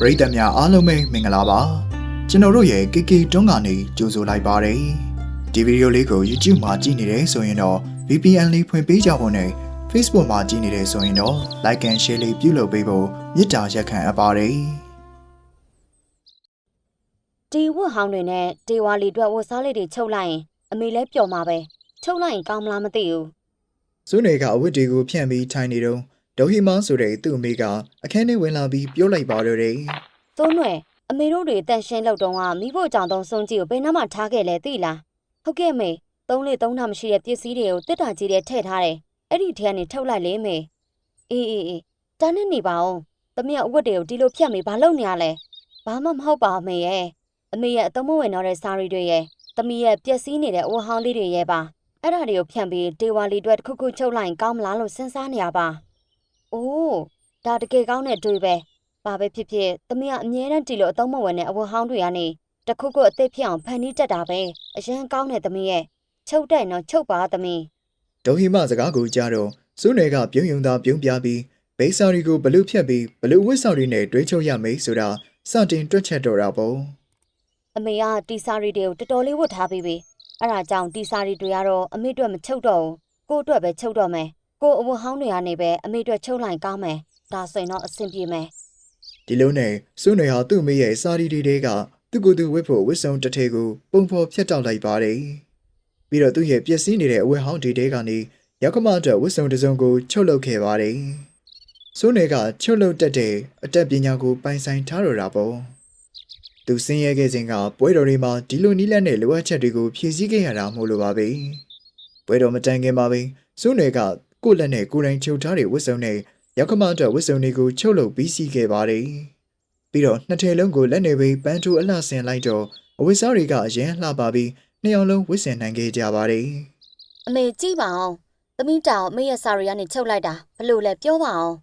ပရိသတ်များအားလုံးပဲမင်္ဂလာပါကျွန်တော်တို့ရဲ့ KK တွန်းကနေကြိုဆိုလိုက်ပါတယ်ဒီဗီဒီယိုလေးကို YouTube မှာကြည့်နေတယ်ဆိုရင်တော့ VPN လေးဖွင့်ပေးကြဖို့နဲ့ Facebook မှာကြည့်နေတယ်ဆိုရင်တော့ Like and Share လေးပြုလုပ်ပေးဖို့မေတ္တာရက်ခံအပ်ပါတယ်ဒီဝတ်ဟောင်းတွေနဲ့ဒေဝါလီအတွက်ဝတ်စားလေးတွေချုပ်လိုက်ရင်အမေလည်းပျော်မှာပဲချုပ်လိုက်ရင်ကောင်းမလားမသိဘူးဇွနေကအဝတ်တွေကိုဖြန့်ပြီးထိုင်နေတော့ ဒေါဟီမာဆိုတဲ့သူ့အမေကအခန်းထဲဝင်လာပြီးပြောလိုက်ပါတော့တယ်သုံးနွယ်အမေတို့တွေတန်ရှင်းလောက်တော့ကမိဖို့ကြောင့်တုံးစွန့်ကြည့်ကိုဘယ်နှမထားခဲ့လဲသိလားဟုတ်ကဲ့အမေသုံးလေသုံးတာမရှိတဲ့ပစ္စည်းတွေကိုတစ်တာကြီးတဲ့ထည့်ထားတယ်အဲ့ဒီထဲကနေထုတ်လိုက်လေအမေအေးအေးအေးတန်းနဲ့နေပါအောင်သမီးကအဝတ်တွေကိုဒီလိုဖြတ်မေးဘာလုပ်နေရလဲဘာမှမဟုတ်ပါအမေရဲ့အမေရဲ့အသုံးမဝင်တော့တဲ့စာရီတွေရဲ့သမီးရဲ့ပျက်စီးနေတဲ့အဝတ်ဟောင်းလေးတွေရဲ့ပါအဲ့ဒါတွေကိုဖြန့်ပြီးဒေဝါလီအတွက်တစ်ခုခုချုပ်လိုက်ရင်ကောင်းမလားလို့စဉ်းစားနေရပါ အိုးဒါတကယ်ကောင်းတဲ့တွေပဲဘာပဲဖြစ်ဖြစ်သမီးကအမြဲတမ်းဒီလိုအသုံးမဝင်တဲ့အဝတ်ဟောင်းတွေကနေတခုခုအသိဖြစ်အောင်ဖန်တီးတတ်တာပဲအရန်ကောင်းတဲ့သမီးရဲ့ချုပ်တဲ့နော်ချုပ်ပါသမီးဒေါဟီမာစကားကိုကြားတော့ဇွနေကပြုံးယုံသာပြုံးပြပြီးဘိတ်စာရီကိုဘလူးဖြတ်ပြီးဘလူးဝတ်စာရီနဲ့တွဲချုပ်ရမယ်ဆိုတာစတင်တွက်ချက်တော့တာပေါ့အမေကတီစာရီတွေကိုတော်တော်လေးဝတ်ထားပြီးပြီအဲ့ဒါကြောင့်တီစာရီတွေကတော့အမေအတွက်မချုပ်တော့ဘူးကို့အတွက်ပဲချုပ်တော့မယ် ကို့အဝတ်ဟောင်းတွေကနေပဲအမေအတွက်ချုပ်လိုက်ကောင်းမယ်ဒါဆိုရင်တော့အဆင်ပြေမယ်ဒီလိုနဲ့ဇွနေဟာသူ့အမေရဲ့စာရီတွေတဲကသူ့ကိုယ်သူဝတ်ဖို့ဝတ်စုံတစ်ထည်ကိုပုံဖော်ဖြတ်တောက်လိုက်ပါတယ်ပြီးတော့သူ့ရဲ့ပျက်စီးနေတဲ့အဝတ်ဟောင်းတွေတဲကနေရောက်ခမအတွက်ဝတ်စုံတစ်စုံကိုချုပ်လုပ်ခဲ့ပါတယ်ဇွနေကချုပ်လုပ်တတ်တဲ့အတတ်ပညာကိုပိုင်ဆိုင်ထားရတာပေါ့သူစင်းရဲခဲ့စဉ်ကပွဲတော်တွေမှာဒီလိုနီးလက်နဲ့လိုအပ်ချက်တွေကိုဖြည့်ဆည်းခဲ့ရတာမို့လို့ပါပဲပွဲတော်မတိုင်ခင်ပါပဲဇွနေက ကိုယ့်လက်နဲ့ကိုယ်တိုင်ချုပ်ထားတဲ့ဝတ်စုံနဲ့ရောက်ခမအတွက်ဝတ်စုံတွေကိုချုပ်လုပ်ပြီးစီးခဲ့ပါတယ်ပြီးတော့နှစ်ထည်လုံးကိုလက်နေပြီးပန်းထိုးအလှဆင်လိုက်တော့အဝတ်စားတွေကအရင်လှပပြီးနှစ်ယောက်လုံးဝတ်ဆင်နိုင်ခဲ့ကြပါတယ်အမေကြည့်ပါအောင်သမီးတောင်အမေရဲ့စာရီကနေချုပ်လိုက်တာဘလို့လဲပြောပါအောင်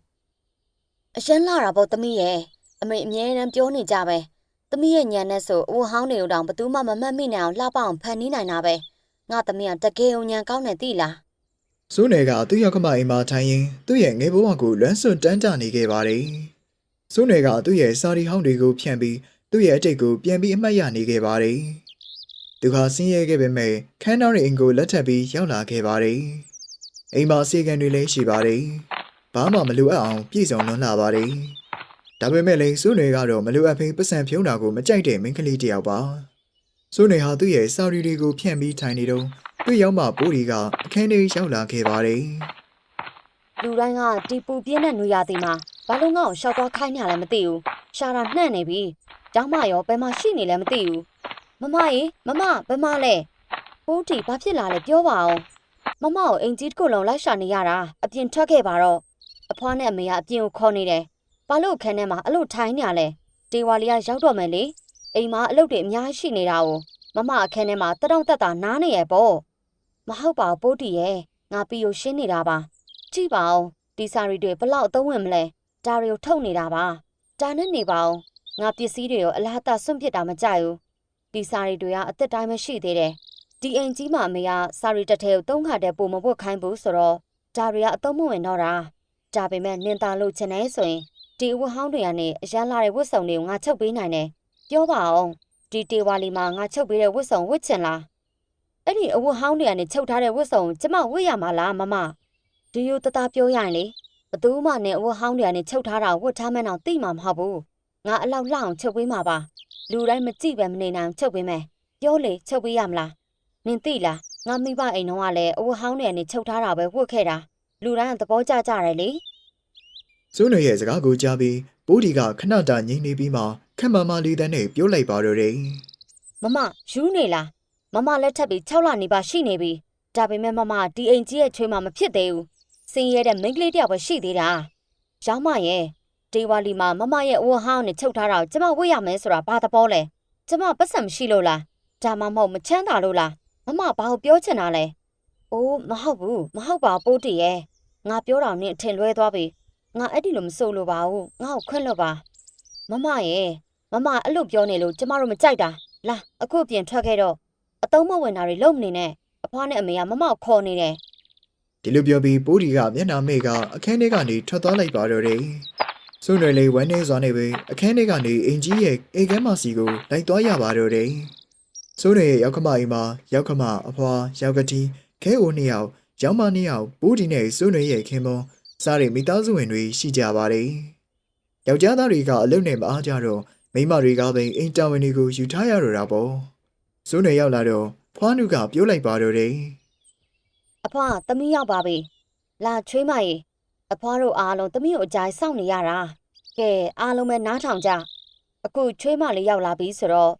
အရှင်းလာတာပေါ့သမီးရဲ့အမေအမြဲတမ်းပြောနေကြပဲသမီးရဲ့ညံနဲ့ဆိုအဝဟောင်းတွေကိုတောင်ဘသူမှမမှတ်မိနိုင်အောင်လှပအောင်ဖန်နီးနိုင်တာပဲငါသမီးကတကယ်ုံညံကောင်းတယ်သိလား။ စိုးနယ်ကသူ့ရောက်ခမအိမ်မှာထိုင်ရင်သူ့ရဲ့ငယ်ဘဝကိုလွမ်းဆွတန်းကြနေခဲ့ပါတယ်။စိုးနယ်ကသူ့ရဲ့စာရီဟောင်းတွေကိုဖြန့်ပြီးသူ့ရဲ့အတိတ်ကိုပြန်ပြီးအမှတ်ရနေခဲ့ပါတယ်။သူဟာဆင်းရဲခဲ့ပေမဲ့ခန်းတော်ရဲ့အိမ်ကိုလက်ထပ်ပြီးရောက်လာခဲ့ပါတယ်။အိမ်မှာစေကံတွေလည်းရှိပါတယ်။ဘာမှမလိုအပ်အောင်ပြည့်စုံလွန်းလာပါတယ်။ဒါပေမဲ့လည်းစိုးနယ်ကတော့မလိုအပ်ဘဲပတ်စံဖြုံးတာကိုမကြိုက်တဲ့မိန်းကလေးတစ်ယောက်ပါ။ စိုးနယ်ဟာသူ့ရဲ့စာရီတွေကိုဖြန့်ပြီးထိုင်နေတော့သူ့ရောက်မှပိုးဒီကအခန်းထဲရောက်လာခဲ့ပါတယ်လူတိုင်းကတီပူပြင်းတဲ့နွေရာသီမှာဘာလို့ငါ့ကိုရှောက်သွားခိုင်းနေရလဲမသိဘူးရှာတာနှံ့နေပြီကျောင်းမရောဘယ်မှာရှိနေလဲမသိဘူးမမရေမမဘယ်မှာလဲပိုးတီဘာဖြစ်လာလဲပြောပါအောင်မမကိုအိမ်ကြီးတစ်ခုလုံးလိုက်ရှာနေရတာအပြင်ထွက်ခဲ့ပါတော့အဖွားနဲ့အမေကအပြင်ကိုခေါ်နေတယ်ဘာလို့ခန်းထဲမှာအဲ့လိုထိုင်နေရလဲဒေဝါလီကရောက်တော့မယ်လေ အိမ်မှာအလုပ်တွေအများကြီးရှိနေတာကိုမမအခန်းထဲမှာတတောင့်တက်တာနားနေရပေါ့မဟုတ်ပါဘူးပိုးတီရဲ့ငါပြီးကိုရှင်းနေတာပါကြည့်ပါဦးဒီစာရီတွေဘလောက်အသုံးဝင်မလဲဒါတွေကိုထုတ်နေတာပါဒါနဲ့နေပါဦးငါပစ္စည်းတွေကိုအလားတဆွန့်ပစ်တာမကြိုက်ဘူးဒီစာရီတွေကအသက်တိုင်းမရှိသေးတယ်ဒီအိမ်ကြီးမှာအမေကစာရီတစ်ထည်ကိုသုံးခါတည်းပုံမပွတ်ခိုင်းဘူးဆိုတော့ဒါတွေကအသုံးမဝင်တော့တာဒါပေမဲ့နင်သားလို့ချင်နေဆိုရင်ဒီအဝတ်ဟောင်းတွေကနေအရန်လာတဲ့ဝတ်စုံတွေကိုငါချုပ်ပေးနိုင်တယ် ပြောပါအောင်ဒီတေဝါလီမှာငါချုပ်ပေးတဲ့ဝတ်စုံဝတ်ချင်လားအဲ့ဒီအဝတ်ဟောင်းတွေကနေချုပ်ထားတဲ့ဝတ်စုံကျမဝတ်ရမှာလားမမဒီယိုတသားပြောရရင်လေဘသူမှနဲ့အဝတ်ဟောင်းတွေကနေချုပ်ထားတာကိုဝတ်ထားမှန်းတော့သိမှာမဟုတ်ဘူးငါအလောက်လှအောင်ချုပ်ပေးမှာပါလူတိုင်းမကြည့်ပဲမနေနိုင်ချုပ်ပေးမယ်ပြောလေချုပ်ပေးရမလားနင်သိလားငါမိဘအိမ်တော့ကလည်းအဝတ်ဟောင်းတွေကနေချုပ်ထားတာပဲဝတ်ခဲ့တာလူတိုင်းကသဘောကျကြတယ်လေ။စိုးနယ်ရဲ့စကားကိုကြားပြီး ပိုးဒီကခဏတာငြိမ်နေပြီးမှခက်မမလေးတန်းနဲ့ပြောလိုက်ပါတော့တယ်မမယူနေလားမမလက်ထပ်ပြီး6လနေပါရှိနေပြီဒါပေမဲ့မမဒီအိမ်ကြီးရဲ့ချွေးမှမဖြစ်သေးဘူးစင်ရဲတဲ့မိန်းကလေးတယောက်ပဲရှိသေးတာရောင်းမရဲ့ဒေဝါလီမှာမမရဲ့အဝတ်ဟောင်းနဲ့ချုပ်ထားတာကိုကျမဝတ်ရမယ်ဆိုတာဘာသဘောလဲကျမပတ်စံမရှိလို့လားဒါမှမဟုတ်မချမ်းသာလို့လားမမဘာကိုပြောချင်တာလဲအိုးမဟုတ်ဘူးမဟုတ်ပါပိုးတီရဲ့ငါပြောတာနဲ့အထင်လွဲသွားပြီ ငါအဲ့ဒီလိုမဆိုလို့ပါဘူးငါ့ကိုခွင့်လွတ်ပါမမရဲ့မမအဲ့လိုပြောနေလို့ကျမတို့မကြိုက်တာလာအခုအပြင်ထွက်ခဲ့တော့အတုံးမဝင်တာတွေလုံမနေနဲ့အဖွားနဲ့အမေကမမကိုခေါ်နေတယ်။ဒီလိုပြောပြီးပိုးဒီကမျက်နှာမေ့ကအခန်းထဲကနေထွက်သွားလိုက်ပါတော့တယ်စွန့်ရွယ်လေးဝမ်းနေစွာနဲ့ပဲအခန်းထဲကနေအင်ကြီးရဲ့အိမ်ကမ်းမစီကိုလိုက်သွားရပါတော့တယ်။စွန့်ရွယ်ရဲ့ရောက်ခမအိမ်မှာရောက်ခမအဖွာရောက်ကတိခဲအိုနှစ်ယောက်ရောင်းမနှစ်ယောက်ဘူးဒီနဲ့စွန့်ရွယ်ရဲ့ခင်မွန် စားတဲ့မိသားစုဝင်တွေရှိကြပါတယ်။ယောက်ျားသားတွေကအလုပ်နဲ့မအားကြတော့မိန်းမတွေကပဲအိမ်တာဝန်တွေကိုယူထားရတော့တာပေါ့။စွန့်ရွယ်ရောက်လာတော့ဖွားနုကပြောလိုက်ပါတော့တယ်။အဖွားသမီးရောက်ပါပြီလာချွေးမရေအဖွားတို့အားလုံးသမီးကိုအကြိုက်စောင့်နေရတာကဲအားလုံးပဲနားထောင်ကြအခုချွေးမလေးရောက်လာပြီဆိုတော့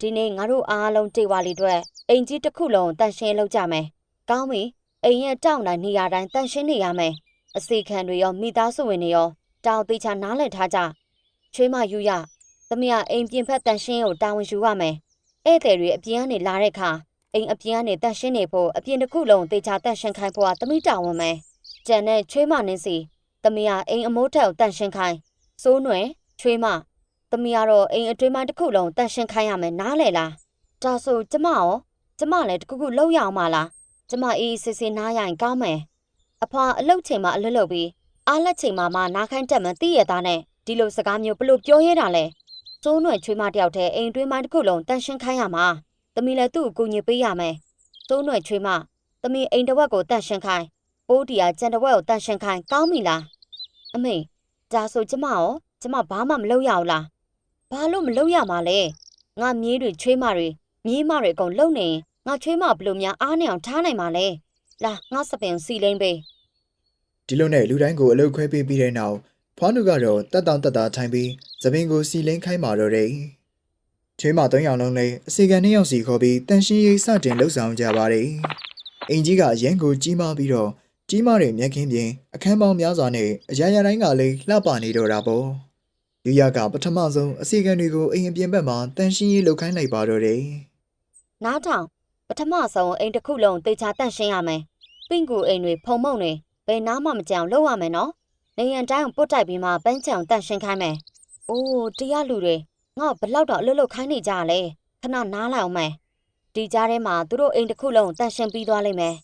ဒီနေ့ငါတို့အားလုံးတေဝါလီအတွက်အိမ်ကြီးတစ်ခုလုံးတန်ရှင်းလုပ်ကြမယ်ကောင်းပြီအိမ်ရဲ့တောင်းတိုင်းနေရာတိုင်းတန်ရှင်းနေရမယ် အစီခံတွေရောမိသားစုဝင်တွေရောတောင်းသေးချာနားလည်ထားကြချွေးမယူရသမီးကအိမ်ပြင်ဖက်တန်ရှင်းကိုတာဝန်ယူရမယ်ဧည့်သည်တွေအပြင်ကနေလာတဲ့အခါအိမ်အပြင်ကနေတန့်ရှင်းနေဖို့အပြင်တစ်ခုလုံးတေချာတန့်ရှင်းခိုင်းဖို့ကသမီးတာဝန်ပဲကြံတဲ့ချွေးမနင်းစီသမီးကအိမ်အမိုးထက်ကိုတန့်ရှင်းခိုင်းစိုးနွယ်ချွေးမသမီးကတော့အိမ်အတွင်းပိုင်းတစ်ခုလုံးတန့်ရှင်းခိုင်းရမယ်နားလေလားဒါဆိုကျမရောကျမလည်းတစ်ခုခုလောက်ရအောင်မလားကျမအေးအေးဆေးဆေးနားရရင်ကောင်းမယ် အဖွာအလုတ်ချိန်မှာအလွတ်လုတ်ပြီးအားလက်ချိန်မှာမှနားခိုင်းတက်မှသိရသားနဲ့ဒီလိုစကားမျိုးဘလို့ပြောရဲတာလဲစိုးနွယ်ချွေးမတယောက်တည်းအိမ်အတွင်းပိုင်းတစ်ခုလုံးတန့်ရှင်းခိုင်းရမှာသမီးလည်းသူ့ကိုကူညီပေးရမယ်။သုံးຫນွယ်ချွေးမသမီးအိမ်တစ်ဝက်ကိုတန့်ရှင်းခိုင်းပိုးတီယာကြံတစ်ဝက်ကိုတန့်ရှင်းခိုင်းကောင်းပြီလား။အမေဒါဆိုကျမရောကျမဘာမှမလုပ်ရဘူးလား။ဘာလို့မလုပ်ရမှာလဲ။ငါမြေးတွေချွေးမတွေမြေးမတွေအကုန်လုံနေရင်ငါချွေးမဘလို့များအားနေအောင်ထားနိုင်မှာလဲ။ လာငါစပင်စီလိမ့်ပေးဒီလိုနဲ့လူတိုင်းကိုအလုတ်ခွဲပေးပြီးတဲ့နောက်ဖွားနုကတော့တက်တောင်တက်တာထိုင်ပြီးသပင်ကိုစီလင်းခိုင်းပါတော့တယ်။ချွေးမသုံးယောက်လုံးလည်းအစီကန်နှစ်ယောက်စီခေါ်ပြီးတန်ရှင်းရေးစတင်လှုပ်ဆောင်ကြပါတယ်။အင်ကြီးကရန်ကိုကြီးမားပြီးတော့ကြီးမားတဲ့မျက်ခင်းပြင်အခန်းပေါင်းများစွာနဲ့အရာရာတိုင်းကလည်းလှပနေတော့တာပေါ့။ယူရကပထမဆုံးအစီကန်တွေကိုအိမ်အပြင်ဘက်မှာတန်ရှင်းရေးလုပ်ခိုင်းလိုက်ပါတော့တယ်။။နားထောင် ပထမဆုံးအိမ်တစ်ခုလုံးတေချာတန့်ရှင်းရမယ်။ပင့်ကူအိမ်တွေဖုံမုံတွေဘယ်နားမှမကြောင်လုပ်ရမယ်နော်။နေရန်တိုင်းကိုပုတ်တိုက်ပြီးမှပန်းချောင်တန့်ရှင်းခိုင်းမယ်။အိုးတရားလူတွေငါ့ကိုဘလောက်တော့အလွတ်လွတ်ခိုင်းနေကြရလဲ။ခဏနားလိုက်အောင်မယ်။ဒီကြားထဲမှာသူတို့အိမ်တစ်ခုလုံးတန့်ရှင်းပြီးသွားလိမ့်မယ်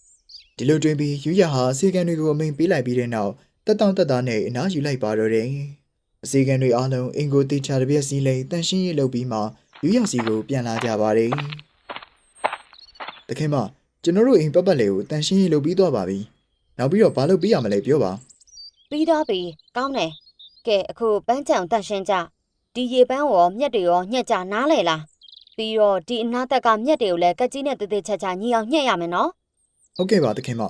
ဒီလိုတွင်ပြီးယူရဟာအစီကံတွေကိုအမိန်ပေးလိုက်ပြီးတဲ့နောက်တက်တောင့်တက်တာနဲ့အနားယူလိုက်ပါတော့တယ်။အစီကံတွေအားလုံးအင်ကိုတေချာတစ်ပြက်စီးလိမ့်တန်ရှင်းရေးလုပ်ပြီးမှယူရစီကိုပြန်လာကြပါတယ်။ တခင်မကျွန်တော်တို့အိမ်ပတ်ပတ်လေးကိုတန်ရှင်းရေးလုပ်ပြီးသွားပါပြီ။နောက်ပြီးတော့ဘာလုပ်ပေးရမလဲပြောပါ။ပြီးတော့ပြီကောင်းတယ်။ကဲအခုပန်းချောင်တန့်ရှင်းကြ။ဒီရေပန်းရောမြက်တွေရောညက်ကြနားလေလား။ပြီးတော့ဒီအနားသက်ကမြက်တွေကိုလည်းကက်ကြီးနဲ့တေးသေးချာချာညီအောင်ညှက်ရမယ်နော်။။ဟုတ်ကဲ့ပါတခင်မ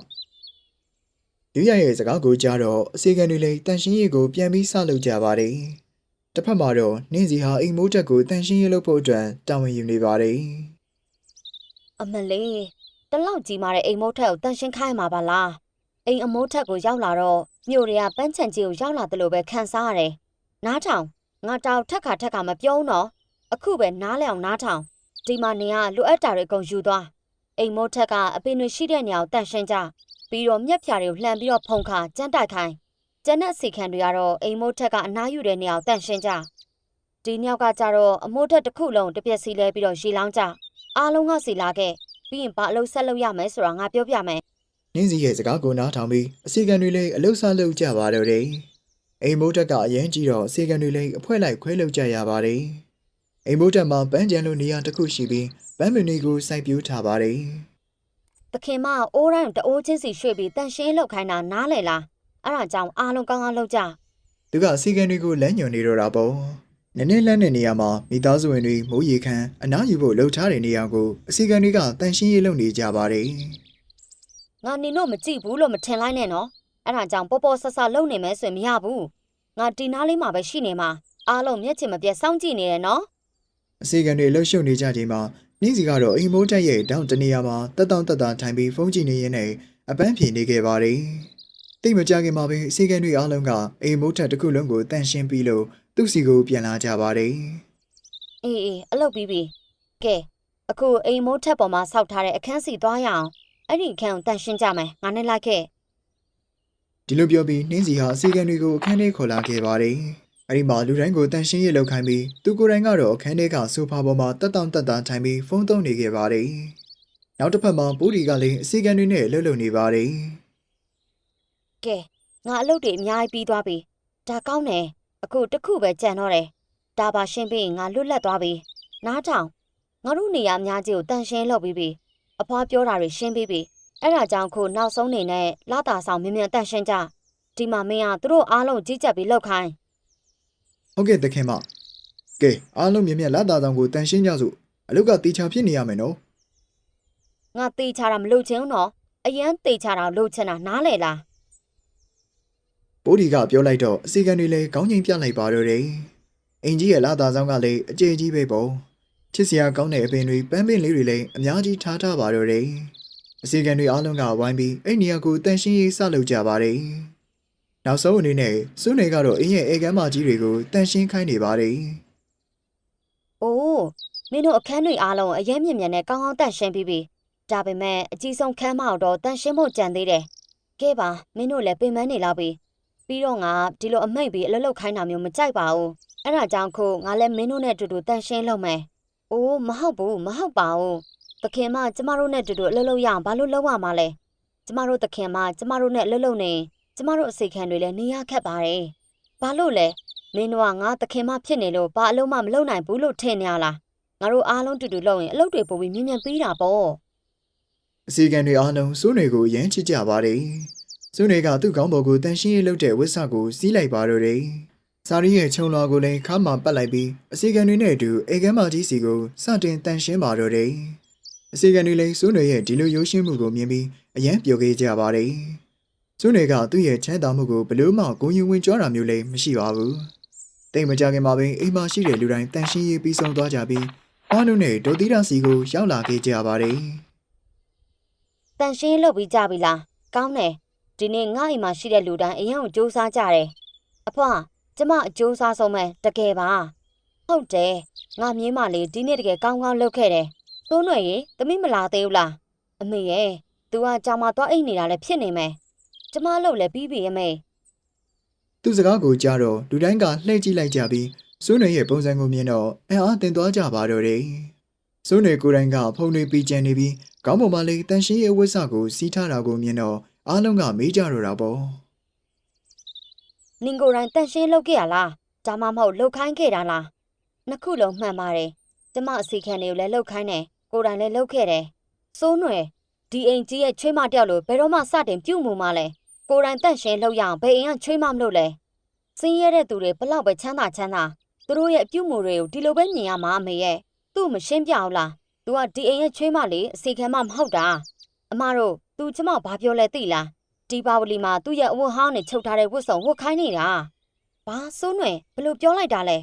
။ယူရရဲ့စကားကိုကြားတော့အစီကံတွေလည်းတန်ရှင်းရေးကိုပြန်ပြီးစလုပ်ကြပါတယ်။တစ်ဖက်မှာတော့နင်းစီဟာအိမ်မိုးတက်ကိုတန်ရှင်းရေးလုပ်ဖို့အတွက်တာဝန်ယူနေပါတယ်။ အမလေးတလောက်ကြီးမာတဲ့အိမ်မိုးထက်ကိုတန်ရှင်းခိုင်းမှာပါလားအိမ်အမိုးထက်ကိုရောက်လာတော့မြို့တွေကပန်းချန်ကြီးကိုရောက်လာတယ်လို့ပဲခံစားရတယ်နားထောင်ငါတောက်ထက်ခါထက်ခါမပြောဘူးနော်အခုပဲနားလဲအောင်နားထောင်ဒီမှာနေကလိုအပ်တာတွေအကုန်ယူသွားအိမ်မိုးထက်ကအပင်တွေရှိတဲ့နေရာကိုတန်ရှင်းကြပြီးတော့မြက်ဖြာတွေကိုလှန်ပြီးတော့ဖုံခါကြမ်းတိုက်ခိုင်းကျန်တဲ့စီခံတွေကတော့အိမ်မိုးထက်ကအနားယူတဲ့နေရာကိုတန်ရှင်းကြဒီညောက်ကကြတော့အမိုးထက်တစ်ခုလုံးတစ်ပြက်စီလဲပြီးတော့ရေလောင်းကြ အားလုံးကစီလာခဲ့ပြီးရင်ဘာအလုပ်ဆက်လုပ်ရမယ်ဆိုတာငါပြောပြမယ်နင်းစီရဲ့စကားကိုနားထောင်ပြီးအစီကံတွေလည်းအလုဆလုပ်ကြပါတော့တယ်။အိမ်မိုးတက်ကအရင်ကြီးတော့အစီကံတွေလည်းအဖွဲလိုက်ခွဲလုပ်ကြရပါတယ်။အိမ်မိုးတက်မှာပန်းကြံလိုနေရာတစ်ခုရှိပြီးပန်းမင်တွေကိုစိုက်ပျိုးထားပါတယ်။သခင်မအိုးတိုင်းတအိုးချင်းစီရွှေ့ပြီးတန်ရှင်းလောက်ခိုင်းတာနားလေလား။အဲ့ဒါကြောင့်အားလုံးကောင်းကောင်းလုပ်ကြ။သူကအစီကံတွေကိုလမ်းညွန်နေတော့တာပေါ့။ နည်းနည်းလမ်းတဲ့နေရာမှာမိသားစုဝင်တွေမိုးရေခမ်းအနားယူဖို့လှုပ်ထားတဲ့နေရာကိုအစီကံတွေကတန်ရှင်းရေးလုပ်နေကြပါတယ်။။ငါနင်တို့မကြည့်ဘူးလို့မထင်လိုက်နဲ့နော်။အဲ့ဒါကြောင့်ပေါ်ပေါ်ဆဆလုပ်နေမယ်ဆိုရင်မရဘူး။ငါဒီနားလေးမှာပဲရှိနေမှာအားလုံးမျက်ချင်မပြတ်စောင့်ကြည့်နေတယ်နော်အစီကံတွေလှုပ်ရှုပ်နေကြချိန်မှာနှင်းစီကတော့အိမ်မိုးတက်ရဲ့တောင်တနေရာမှာတက်တောင့်တက်တာထိုင်ပြီးဖုန်းကြည့်နေရင်းနဲ့အပန်းဖြေနေခဲ့ပါတယ်။တိတ်မကြခင်မှာပဲအစီကံတွေအားလုံးကအိမ်မိုးတက်တစ်ခုလုံးကိုတန့်ရှင်းပြီးလို့ သူ့စီကိုပြန်လာကြပါတယ်။အေးအေးအလုပ်ပြီးပြီ။ကဲအခုအိမ်မိုးထက်ပေါ်မှာစောက်ထားတဲ့အခန်းစီသွားရအောင်။အဲ့ဒီအခန်းကိုတန်ရှင်းကြမယ်။ငါနဲ့လိုက်ခဲ့။ဒီလိုပြောပြီးနှင်းစီဟာအစီကံတွေကိုအခန်းထဲခေါ်လာခဲ့ပါတယ်။အဲဒီမှာလူတိုင်းကိုတန့်ရှင်းရေးလုပ်ခိုင်းပြီးသူကိုယ်တိုင်ကတော့အခန်းထဲကဆိုဖာပေါ်မှာတက်တောင့်တက်တာထိုင်ပြီးဖုန်းသုံးနေခဲ့ပါတယ်။နောက်တစ်ဖက်မှာပူဒီကလည်းအစီကံတွေနဲ့လှုပ်လှုပ်နေပါတယ်။။ကဲငါအလုပ်တွေအများကြီးပြီးသွားပြီ။ဒါကောင်းတယ် အခုတစ်ခုပဲကြံတော့တယ်ဒါပါရှင်းပြီးရင်ငါလွတ်လပ်သွားပြီနားထောင်ငါတို့နေရာအများကြီးကိုတန်ရှင်းလုပ်ပြီးပြီအဖွားပြောတာတွေရှင်းပြီးပြီအဲ့ဒါကြောင့်ခုနောက်ဆုံးနေနဲ့လာတာဆောင်မြင်မြန်တန်ရှင်းကြဒီမှာမင်းကသူတို့အားလုံးကြီးကြပ်ပြီးလောက်ခိုင်းဟုတ်ကဲ့တခင်မကဲအားလုံးမြင်မြတ်လာတာဆောင်ကိုတန်ရှင်းကြစို့အလုတ်ကတေချာဖြစ်နေရမယ်နော်ငါတေးချတာမလုပ်ချင်ဘူးနော်အရန်တေးချတာလုပ်ချင်တာနားလေလား ဘိုးဒီကပြောလိုက်တော့အစီကံတွေလည်းကောင်းချင်းပြလိုက်ပါတော့တယ်အင်ကြီးရဲ့လာတာဆောင်ကလည်းအကျေကြီးပဲပေါ့ချစ်စရာကောင်းတဲ့အပင်တွေပန်းပင်လေးတွေလည်းအများကြီးထားထားပါတော့တယ်အစီကံတွေအားလုံးကဝိုင်းပြီးအဲ့နေရာကိုတန်ရှင်းရေးစလုပ်ကြပါတယ်နောက်ဆုံးအနေနဲ့စွန်းနေကတော့အင်းရဲ့အေကမ်းမကြီးတွေကိုတန်ရှင်းခိုင်းနေပါတယ်အိုးမင်းတို့အခန်းတွေအားလုံးအရင်မြင်မြန်နဲ့ကောင်းကောင်းတန့်ရှင်းပြီးပြီဒါပေမဲ့အကြီးဆုံးခန်းမတော့တန့်ရှင်းဖို့ကြံသေးတယ်ကဲပါမင်းတို့လည်းပင်ပန်းနေလောက်ပြီ ပြီးတော့ငါဒီလိုအမိတ်ပြီးအလုပ်လုပ်ခိုင်းတာမျိုးမကြိုက်ပါဘူးအဲ့ဒါကြောင့်ခုငါလည်းမင်းတို့နဲ့အတူတူတန့်ရှင်းလုပ်မယ်အိုးမဟုတ်ဘူးမဟုတ်ပါဘူးသခင်မကျမတို့နဲ့အတူတူအလုပ်လုပ်ရအောင်ဘာလို့လုပ်ရမှာလဲကျမတို့သခင်မကျမတို့နဲ့အလုပ်လုပ်နေကျမတို့အစိတ်ခံတွေလည်းနေရခက်ပါတယ်ဘာလို့လဲမင်းတို့ကငါသခင်မဖြစ်နေလို့ဘာအလုံးမမလုပ်နိုင်ဘူးလို့ထင်နေရလားငါတို့အားလုံးတူတူလုပ်ရင်အလုပ်တွေပိုပြီးမြင်မြန်ပြီးတာပေါ့အစီကံတွေအားလုံးစွန်းတွေကိုရမ်းချစ်ကြပါတယ် စွန်းတွေကသူ့ကောင်းပေါ်ကိုတန်ရှင်းရေးလုပ်တဲ့ဝစ်ဆကိုစီးလိုက်ပါတော့တယ်စာရီရဲ့ခြုံလွာကိုလည်းခါမှပတ်လိုက်ပြီးအစီကံတွေနဲ့အတူအေကမ်းမကြီးစီကိုစတင်တန်ရှင်းပါတော့တယ်အစီကံတွေလည်းစွန်းတွေရဲ့ဒီလိုရိုးရှင်းမှုကိုမြင်ပြီးအယံပျော်ခဲ့ကြပါတယ်စွန်းတွေကသူ့ရဲ့ချမ်းသာမှုကိုဘလို့မှဂုဏ်ယူဝင်ကြွတာမျိုးလည်းမရှိပါဘူးတိတ်မကြခင်မှာပင်အိမ်မှာရှိတဲ့လူတိုင်းတန်ရှင်းရေးပြီးဆုံးသွားကြပြီးအားလုံးနဲ့ဒေါ်သီရာစီကိုရောက်လာခဲ့ကြပါတယ်တန်ရှင်းလုပ်ပြီးကြပြီလားကောင်းတယ် ဒီနေ့ငါ့အိမ်မှာရှိတဲ့လူတိုင်းအရင်ကစူးစမ်းကြတယ်အဖွားကျမအကျိုးစားဆုံးပဲတကယ်ပါဟုတ်တယ်ငါမြင်းမလေးဒီနေ့တကယ်ကောင်းကောင်းလုပ်ခဲ့တယ်သိုးຫນွေရေသမီးမလာသေးဘူးလားအမေရဲ့ तू ကကြောင်မသွားအိတ်နေတာလည်းဖြစ်နေမယ်ကျမလုပ်လည်းပြီးပြီအမေ သူ့စကားကိုကြားတော့လူတိုင်းကလှည့်ကြည့်လိုက်ကြပြီးစိုးနယ်ရဲ့ပုံစံကိုမြင်တော့အံ့အားသင်သွားကြပါတော့တယ်။စိုးနယ်ကိုယ်တိုင်ကဖုန်တွေပြီးကျန်နေပြီးခေါင်းပေါ်မှာလေးတန်ရှင်းရဲ့ဝတ်စကိုစီးထားတာကိုမြင်တော့ အားလုံးကမေးကြတော့တာပေါ့နင်ကိုယ်တိုင်တန်ရှင်းလုပ်ခဲ့ရလားဒါမှမဟုတ်လှုပ်ခိုင်းခဲ့တာလားနှစ်ခုလုံးမှန်ပါတယ်ကျမအစီခံတွေကိုလည်းလှုပ်ခိုင်းတယ်ကိုယ်တိုင်လည်းလှုပ်ခဲ့တယ်စိုးနွယ်ဒီအိမ်ကြီးရဲ့ချွေးမတယောက်လိုဘယ်တော့မှစတင်ပြုတ်မှုမလဲကိုယ်တိုင်တန့်ရှင်းလှုပ်ရအောင်ဘယ်အိမ်ကချွေးမမလို့လဲစင်းရဲတဲ့သူတွေဘလောက်ပဲချမ်းသာချမ်းသာသူတို့ရဲ့အပြုတ်မှုတွေကိုဒီလိုပဲမြင်ရမှာအမေရဲ့သူ့မရှင်းပြအောင်လား तू ကဒီအိမ်ရဲ့ချွေးမလေးအစီခံမမဟုတ်တာ အမတို့ तू ကျမဘာပြောလဲသိလားဒီပါဝလီမှာသူ့ရဲ့အဝတ်ဟောင်းနဲ့ချုပ်ထားတဲ့ဝတ်စုံဝတ်ခိုင်းနေတာဘာစိုးနွယ်ဘယ်လိုပြောလိုက်တာလဲ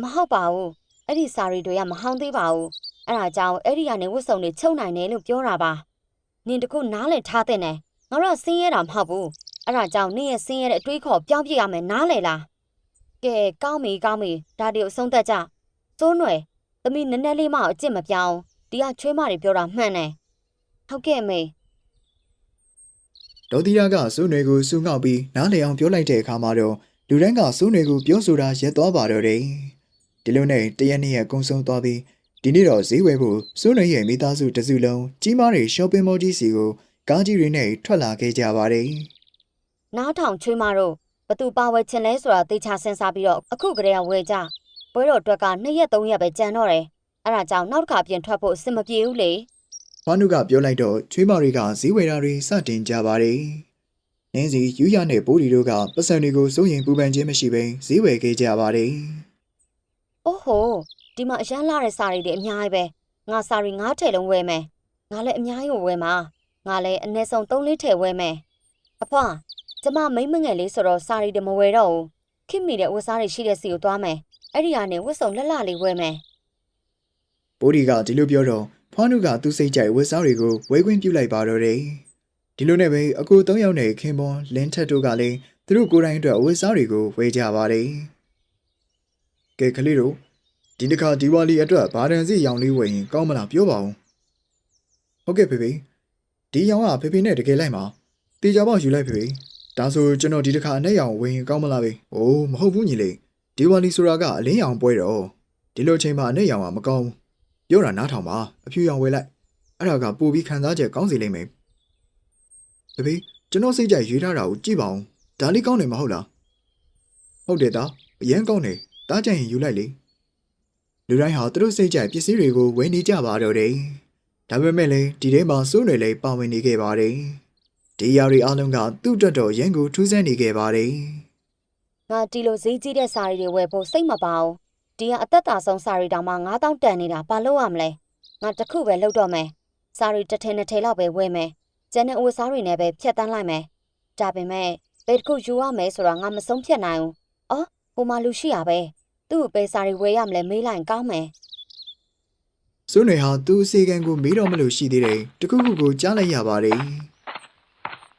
မဟုတ်ပါဘူးအဲ့ဒီစာရီတွေကမဟောင်းသေးပါဘူးအဲ့ဒါကြောင့်အဲ့ဒီကနေဝတ်စုံတွေချုပ်နိုင်တယ်လို့ပြောတာပါနင်တခုနားလည်ထားတဲ့နဲ့ငါတို့ကဆင်းရဲတာမဟုတ်ဘူးအဲ့ဒါကြောင့်နင့်ရဲ့ဆင်းရဲတဲ့အတွေးခေါ်ပြောင်းပြရမယ်နားလည်လားကဲကောင်းပြီကောင်းပြီဒါတွေကိုအဆုံးသတ်ကြစိုးနွယ်သမီးနည်းနည်းလေးမှအကျင့်မပြောင်းဒီကချွေးမတွေပြောတာမှန်တယ် ဟုတ်ကဲ့အမေ။ဒေါ်သီရာကစိုးနယ်ကိုစူငေါက်ပြီးနားလည်အောင်ပြောလိုက်တဲ့အခါမှာတော့လူတိုင်းကစိုးနယ်ကိုပြောဆိုတာရက်သွားပါတော့တယ်။ဒီလိုနဲ့တရက်နေ့ရက်ကုန်းဆုံးသွားပြီးဒီနေ့တော့ဈေးဝယ်ဖို့စိုးနယ်ရဲ့မိသားစုတစ်စုလုံးကြီးမားတဲ့ shopping mall ကြီးစီကိုကားကြီးတွေနဲ့ထွက်လာခဲ့ကြပါတယ်။နားထောင်ချွေးမတို့ဘသူပါဝဲချင်လဲဆိုတာသေချာစဉ်းစားပြီးတော့အခုကလေးကဝယ်ကြပွဲတော်အတွက်က2ရက်3ရက်ပဲကြံတော့တယ်အဲ့ဒါကြောင့်နောက်တစ်ခါပြင်ထွက်ဖို့အဆင်မပြေဘူးလေ။ ဘာနုကပြောလိုက်တော့ချွေးမတွေကဈေးဝယ်တာတွေစတင်ကြပါတယ်။နင်းစီယူရနဲ့ပိုးဒီတို့ကပတ်စံတွေကိုစိုးရင်ပူပန်ခြင်းမရှိဘဲဈေးဝယ်ခဲ့ကြပါတယ်အိုးဟိုဒီမှာအရန်လာတဲ့စာရီတွေအများကြီးပဲငါစာရီ9ထည့်လုံးဝယ်မယ်ငါလည်းအများကြီးကိုဝယ်မှာငါလည်းအနည်းဆုံး3လေးထည့်ဝယ်မယ်အဖွာကျမမိမ့်မငယ်လေးဆိုတော့စာရီတွေမဝယ်တော့ဘူးခင်မိတဲ့ဝတ်စားတွေရှိတဲ့စီကိုသွားမယ်အဲ့ဒီကနေဝတ်စုံလက်လလေးဝယ်မယ်။ပိုးဒီကဒီလိုပြောတော့ ဖွားနုကသူ့စိတ်ကြိုက်ဝတ်စားတွေကိုဝဲခွင့်ပြုလိုက်ပါတော့တယ်။ဒီလိုနဲ့ပဲအကူ၃ယောက်နဲ့ခင်ပွန်လင်းထက်တို့ကလည်းသူတို့ကိုယ်တိုင်အတွက်ဝတ်စားတွေကိုဝယ်ကြပါတယ်။ကဲကလေးတို့ဒီတစ်ခါဒီဝါလီအတွက်ဘာတန်စီရောင်လေးဝယ်ရင်ကောင်းမလားပြောပါဦး။ဟုတ်ကဲ့ဖေဖေဒီရောင်ကဖေဖေနဲ့တကယ်လိုက်မှာတေချာပေါက်ယူလိုက်ဖေဖေဒါဆိုကျွန်တော်ဒီတစ်ခါအနဲ့ရောင်ဝယ်ရင်ကောင်းမလားဖေ။အိုးမဟုတ်ဘူးညီလေးဒီဝါလီဆိုတာကအလင်းရောင်ပွဲတော့ဒီလိုချိန်မှာအနဲ့ရောင်ကမကောင်းဘူး ပြောတာနားထောင်ပါအဖြူရောင်ဝယ်လိုက်အဲ့ဒါကပို့ပြီးခံစားချက်ကောင်းစီလိမ့်မယ်တပီးကျွန်တော်စိတ်ကြိုက်ရွေးထားတာကိုကြည့်ပါဦးဒါလေးကောင်းတယ်မဟုတ်လားဟုတ်တယ်သားအရန်ကောင်းတယ်တားကြရင်ယူလိုက်လေလူတိုင်းဟာသူတို့စိတ်ကြိုက်ပစ္စည်းတွေကိုဝယ်နေကြပါတော့တယ်ဒါပေမဲ့လည်းဒီထဲမှာစိုးနယ်လည်းပါဝင်နေခဲ့ပါတယ်ဒီຢာတွေအားလုံးကသူ့အတွက်တော့ရန်ကိုထူးဆန်းနေခဲ့ပါတယ်ငါဒီလိုဈေးကြီးတဲ့စာရီတွေဝယ်ဖို့စိတ်မပါဘူး ဒီကအသက်တာဆုံးစာရီတောင်မှ9000တန်နေတာဘာလို့ရမလဲငါတစ်ခုပဲလုပ်တော့မယ်စာရီတစ်ထည်နှစ်ထည်လောက်ပဲဝယ်မယ်ကျန်တဲ့အဝတ်စားတွေနဲ့ပဲဖြတ်တန်းလိုက်မယ်ဒါပေမဲ့ဘယ်တစ်ခုယူရမယ်ဆိုတော့ငါမဆုံးဖြတ်နိုင်ဘူးအော်ဟိုမှာလူရှိရပဲသူ့ကိုပဲစာရီဝယ်ရမလဲမေးလိုက်ရင်ကောင်းမယ်စိုးနယ်ဟာသူ့အစီကံကိုမေးတော့မလို့ရှိသေးတယ်တခုခုကိုကြားလိုက်ရပါတယ်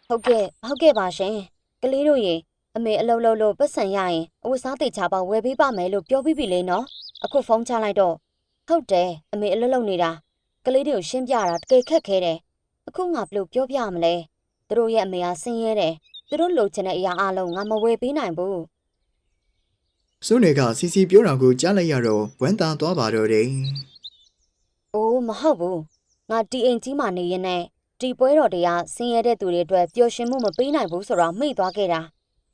ဟုတ်ကဲ့ဟုတ်ကဲ့ပါရှင်ကလေးတို့ရေ အမေအလုပ်လုပ်လို့ပတ်စံရရင်အဝတ်စားတေချာပေါဝယ်ပေးပါမယ်လို့ပြောပြီးပြီလေနော်အခုဖုန်းချလိုက်တော့ဟုတ်တယ်အမေအလုပ်လုပ်နေတာကလေးတွေကိုရှင်းပြတာတကယ်ခက်ခဲတယ်အခုငါဘယ်လိုပြောပြမလဲသူတို့ရဲ့အမေကဆင်းရဲတယ်သူတို့လိုချင်တဲ့အရာအလုံးငါမဝယ်ပေးနိုင်ဘူးစိုးနယ်ကစီစီပြောတာကိုကြားလိုက်ရတော့ဝမ်းသာသွားပါတော့တယ်အိုးမဟုတ်ဘူးငါတီအိမ်ကြီးမှနေရင်နဲ့တီပွဲတော်တွေကဆင်းရဲတဲ့သူတွေအတွက်ပျော်ရွှင်မှုမပေးနိုင်ဘူးဆိုတော့မေ့သွားခဲ့တာ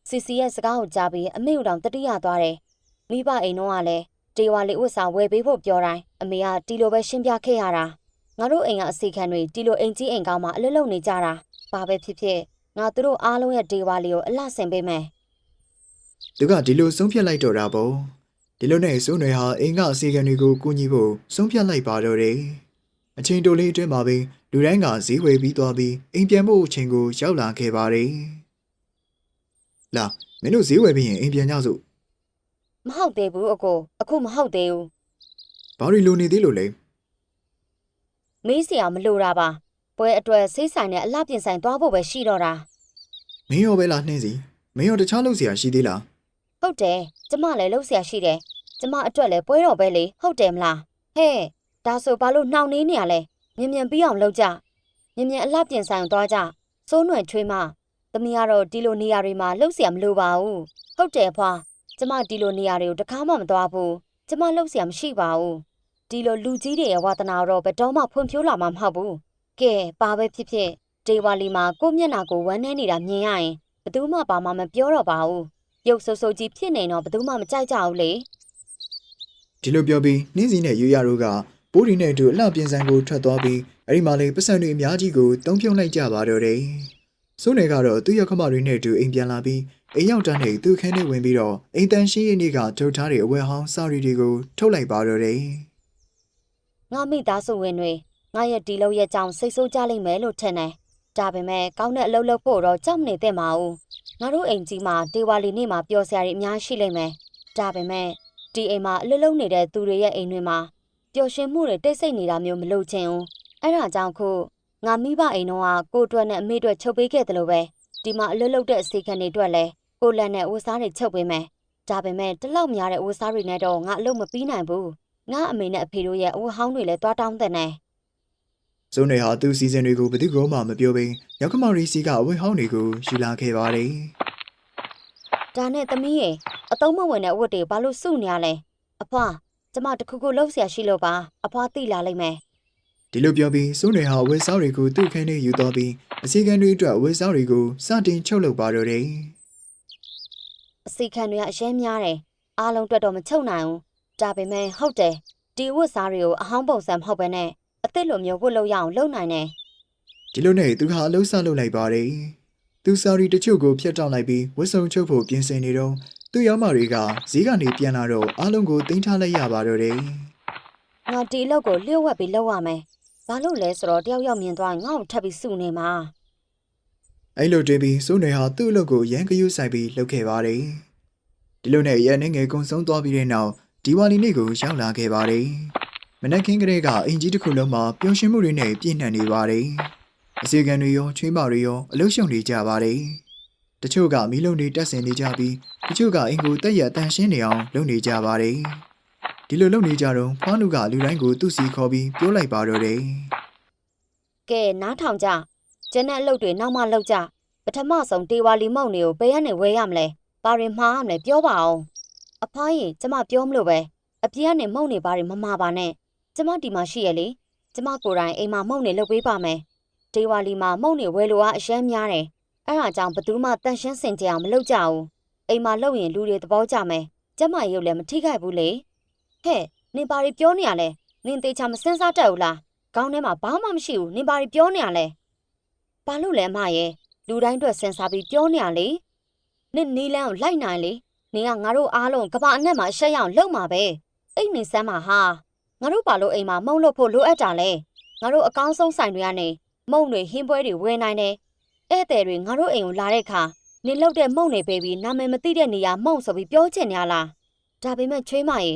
စီစီရဲ့စကားကိုကြားပြီးအမေတို့တောင်တတိယသွားတယ်မိဘအိမ်တော့ကလည်းတေဝါလေးဥစ္စာဝယ်ပေးဖို့ပြောတိုင်းအမေကတီလိုပဲရှင်းပြခဲ့ရတာငါတို့အိမ်ကအစီခံတွေတီလိုအိမ်ကြီးအိမ်ကောင်းမှအလွတ်လုံနေကြတာဘာပဲဖြစ်ဖြစ်ငါတို့အားလုံးရဲ့တေဝါလေးကိုအလှဆင်ပေးမယ်သူကဒီလိုဆုံးဖြတ်လိုက်တော့တာပေါ့ဒီလိုနဲ့စိုးနယ်ဟာအိမ်ကအစီကံတွေကိုကူညီဖို့ဆုံးဖြတ်လိုက်ပါတော့တယ်အချိန်တိုလေးအတွင်းမှာပဲလူတိုင်းကဈေးဝယ်ပြီးသွားပြီးအိမ်ပြန်ဖို့အချိန်ကိုရောက်လာခဲ့ပါတယ် လာမင်းတို့ဈေးဝယ်ပြီးရင်အိမ်ပြန်ကြစို့မဟုတ်သေးဘူးအကိုအခုမဟုတ်သေးဘူးဘာတွေလိုနေသေးလို့လဲမေးစရာမလိုတာပါပွဲအတွက်စိတ်ဆိုင်နဲ့အလှပြင်ဆိုင်သွားဖို့ပဲရှိတော့တာမင်းရောပဲလားနှင်းစီမင်းရောတခြားလုပ်စရာရှိသေးလားဟုတ်တယ်ကျမလည်းလှုပ်ရှားရှိတယ်ကျမအတွက်လည်းပွဲတော်ပဲလေဟုတ်တယ်မလားဟဲ့ဒါဆိုဘာလို့နှောင့်နှေးနေရလဲမြင်မြန်ပြီးအောင်လုပ်ကြမြင်မြန်အလှပြင်ဆိုင်ကိုသွားကြစိုးနွယ်ချွေးမ သမီးကတော့ဒီလိုနေရာတွေမှာလှုပ်เสียမလိုပါဘူးဟုတ်တယ်ဖွာကျမဒီလိုနေရာတွေကိုတစ်ခါမှမသွားဘူးကျမလှုပ်เสียမရှိပါဘူးဒီလိုလူကြီးတွေရဲ့ဝါသနာတော့ဘယ်တော့မှဖွံ့ဖြိုးလာမှာမဟုတ်ဘူးကဲဘာပဲဖြစ်ဖြစ်ဒေဝါလီမှာကိုယ့်မျက်နှာကိုဝမ်းနေနေတာမြင်ရရင်ဘယ်သူမှဘာမှမပြောတော့ပါဘူး ရုပ်ဆိုးဆိုးကြီးဖြစ်နေတော့ဘယ်သူမှမကြိုက်ကြဘူးလေ ဒီလိုပြောပြီးနှင်းစီနဲ့ယူရတို့ကပိုးဒီနဲ့အတူအလှပြင်ဆိုင်ကိုထွက်သွားပြီးအဲ့ဒီမှာလေပတ်စံတွေအများကြီးကိုတုံးပြုံလိုက်ကြပါတော့တယ် စိုးနယ်ကတော့သူ့ရောက်ခမတွေနဲ့အတူအိမ်ပြန်လာပြီးအိမ်ရောက်တန်းနေသူ့ခန်းထဲဝင်ပြီးတော့အိမ်တန်ရှင်းရင်းတွေကထုတ်ထားတဲ့အဝယ်ဟောင်းစာရီတွေကိုထုတ်လိုက်ပါတော့တယ်ငါမိသားစုဝင်တွေငါရဲ့ဒီလောက်ရဲ့ကြောင့်စိတ်ဆိုးကြလိမ့်မယ်လို့ထင်တယ်ဒါပေမဲ့ကောင်းတဲ့အလုပ်လုပ်ဖို့တော့ကြောက်မနေသင့်ပါဘူးငါတို့အိမ်ကြီးမှာဒေဝါလီနေ့မှာပျော်စရာတွေအများရှိလိမ့်မယ်ဒါပေမဲ့ဒီအိမ်မှာအလုပ်လုပ်နေတဲ့သူတွေရဲ့အိမ်တွေမှာပျော်ရွှင်မှုတွေတိတ်ဆိတ်နေတာမျိုးမလုပ်ချင်ဘူးအဲ့ဒါကြောင့်ခု ငါမိဘအိမ်တော့ကကိုအတွက်နဲ့အမေအတွက်ချုပ်ပေးခဲ့တယ်လို့ပဲဒီမှာအလုပ်လုပ်တဲ့အစီခံတွေအတွက်လည်းကိုလက်နဲ့ဝတ်စားတွေချုပ်ပေးမယ်ဒါပေမဲ့တလောက်များတဲ့ဝတ်စားတွေနဲ့တော့ငါအလုပ်မပြီးနိုင်ဘူး ငါအမေနဲ့အဖေတို့ရဲ့အဝတ်ဟောင်းတွေလည်းတွားတောင်းတဲ့နဲ့ စိုးနယ်ဟာသူ့စီစဉ်တွေကိုဘယ်သူကမှမပြောဘဲရောက်ခမရီစီကအဝယ်ဟောင်းတွေကိုယူလာခဲ့ပါတယ် ဒါနဲ့သမီးရေအတုံးမဝင်တဲ့အဝတ်တွေဘာလို့စုနေရလဲအဖွာကျမတခုခုလှုပ်เสียရှိလို့ပါအဖွာသိလာလိမ့်မယ် ဒီလိုပြောပြီးစိုးနယ်ဟာဝယ်စားတွေကိုသူ့ခန်းထဲယူသွားပြီးအစီကံတွေအတွက်ဝယ်စားတွေကိုစတင်ချုပ်လုပ်ပါတော့တယ်အစီခံတွေကအရင်များတယ်အားလုံးအတွက်တော့မချုပ်နိုင်ဘူးဒါပေမဲ့ဟုတ်တယ်ဒီဝတ်စားတွေကိုအဟောင်းပုံစံမဟုတ်ဘဲနဲ့အစ်စ်လိုမျိုးဝတ်လို့ရအောင်လုပ်နိုင်တယ်ဒီလိုနဲ့သူဟာအလုံးစလုပ်လိုက်ပါတယ်။သူစာရီတချို့ကိုဖျက်တောက်လိုက်ပြီးဝတ်စုံချုပ်ဖို့ပြင်ဆင်နေတော့သူ့ရောက်မတွေကဈေးကနေပြန်လာတော့အားလုံးကိုတင်ထားလိုက်ရပါတော့တယ်ငါဒီအလုပ်ကိုလျှို့ဝှက်ပြီးလုပ်ရမယ် ဘာလို့လဲဆိုတော့တယောက်ယောက်မြင်သွားရင်ငါ့ကိုထပ်ပြီးစုနေမှာ။အဲ့လိုတွင်ပြီးစိုးနယ်ဟာသူ့အလုပ်ကိုရန်ကယူဆိုင်ပြီးလုပ်ခဲ့ပါတယ်။ဒီလိုနဲ့ရန်နေငယ်ကုံဆုံးသွားပြီးတဲ့နောက်ဒီဝါလီနေ့ကိုရောက်လာခဲ့ပါတယ်။မနက်ခင်းကလေးကအင်ကြီးတစ်ခုလုံးမှာပျော်ရွှင်မှုတွေနဲ့ပြည့်နှံ့နေပါတယ်။အစီကံတွေရောချွေးမတွေရောအလုံးရှုံနေကြပါတယ်။တချို့ကမီးလုံးတွေတက်ဆင်နေကြပြီးတချို့ကအင်ကိုတက်ရတန်ရှင်းနေအောင်လုပ်နေကြပါတယ်။ ဒီလိုလုပ်နေကြတော့ဖွားနုကလူတိုင်းကိုသူ့စီခေါ်ပြီးပြောလိုက်ပါတော့တယ်ကဲနားထောင်ကြကျန်တဲ့အလုပ်တွေနောက်မှလုပ်ကြပထမဆုံးတေဝါလီမုံတွေကိုဘယ်ကနေဝဲရမလဲဘာတွေမှားရမလဲပြောပါအောင်အဖွားရင်ကျမပြောမလို့ပဲအပြင်းကနေမုံနေပါတွေမမှားပါနဲ့ကျမဒီမှာရှိရလေကျမကိုယ်တိုင်အိမ်မှာမုံနေလုပ်ပေးပါမယ်တေဝါလီမှာမုံနေဝဲလို့အားအရှမ်းများတယ်အဲ့ဒါကြောင့်ဘယ်သူမှတန်ရှင်းစင်ကြအောင်မလုပ်ကြဘူးအိမ်မှာလုပ်ရင်လူတွေသဘောကျမယ်ကျမရုပ်လည်းမထိခိုက်ဘူးလေ ဟဲ့နင်ဘာတွေပြောနေရလဲနင်သေးချာမစင်းစားတတ်ဘူးလားခေါင်းထဲမှာဘာမှမရှိဘူးနင်ဘာတွေပြောနေရလဲဘာလို့လဲအမရဲ့လူတိုင်းအတွက်စင်စားပြီးပြောနေရလေနင်နီလန်းကိုလိုက်နိုင်လေနင်ကငါတို့အားလုံးကဘာအနက်မှာရှက်ရအောင်လုပ်မှာပဲအိတ်နေစမ်းမှာဟာငါတို့ဘာလို့အိမ်မှာမုံလို့ဖို့လိုအပ်တာလဲငါတို့အကောင်းဆုံးဆိုင်တွေကနေမုံတွေဟင်းပွဲတွေဝယ်နိုင်တယ်ဧည့်သည်တွေငါတို့အိမ်ကိုလာတဲ့အခါနင်လောက်တဲ့မုံနေပေးပြီးနာမည်မသိတဲ့နေရာမုံဆိုပြီးပြောချင်ရလားဒါပေမဲ့ချွေးမရေ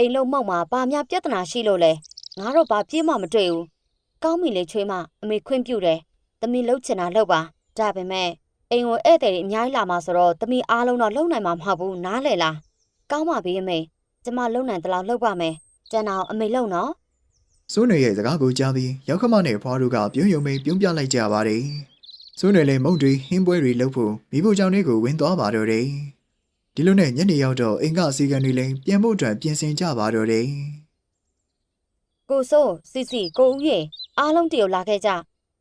အိမ်လုံးမုံမှာဘာများပြဿနာရှိလို့လဲငါတော့ဘာပြေးမှမတွေ့ဘူးကောင်းပြီလေချွေးမအမေခွင့်ပြုတယ်သမီးလှုပ်ချင်တာလှုပ်ပါဒါပေမဲ့အိမ်ကိုဧည့်သည်တွေအများကြီးလာမှာဆိုတော့သမီးအားလုံးတော့လှုပ်နိုင်မှာမဟုတ်ဘူးနားလေလားကောင်းပါပြီအမေကျမလှုပ်နိုင်တလောက်လှုပ်ပါမယ်ကျန်တော့အမေလှုပ်နော်စိုးနယ်ရဲ့စကားကိုကြားပြီးရောက်ခမနဲ့ဖွားတို့ကပြုံးယုံမိန်ပြုံးပြလိုက်ကြပါတယ်။စိုးနယ်လည်းမုံတွေဟင်းပွဲတွေလုပ်ဖို့မိဖို့ကြောင့်လေးကိုဝင်သွားပါတော့တယ်။ ဒီလိုနဲ့ညနေရောက်တော့အိမ်ကအစီကံတွေလည်းပြန်ဖို့အတွက်ပြင်ဆင်ကြပါတော့တယ်ကိုစိုးစီစီကိုဦးရေအားလုံးတရုတ်လာခဲ့ကြ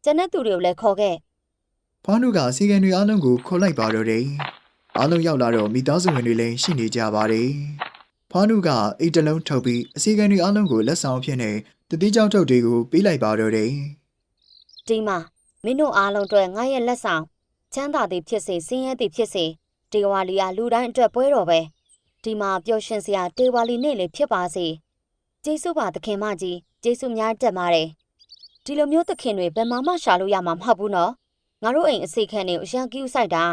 ကျန်တဲ့သူတွေကိုလည်းခေါ်ခဲ့။ဖွားတို့ကအစီကံတွေအားလုံးကိုခေါ်လိုက်ပါတော့တယ်။အားလုံးရောက်လာတော့မိသားစုဝင်တွေလည်းရှိနေကြပါတယ်။ဖွားတို့ကအိတ်တလုံးထုတ်ပြီးအစီကံတွေအားလုံးကိုလက်ဆောင်ဖြစ်နေတတိကြောက်ထုတ်တွေကိုပေးလိုက်ပါတော့တယ်ဒီမှာမင်းတို့အားလုံးအတွက်ငါရဲ့လက်ဆောင်ချမ်းသာသည်ဖြစ်စေဆင်းရဲသည်ဖြစ်စေ ဒီဝါလီယာလူတိုင်းအတွက်ပွဲတော်ပဲဒီမှာပျော်ရွှင်စရာတေဝါလီနေ့လေးဖြစ်ပါစေကျေးဇူးပါသခင်မကြီးကျေးဇူးများတက်ပါတယ်ဒီလိုမျိုးသခင်တွေဘယ်မှမှရှာလို့ရမှာမဟုတ်ဘူးနော်ငါတို့အိမ်အစီခံတွေကိုအရန်ကူးဆိုင်တာ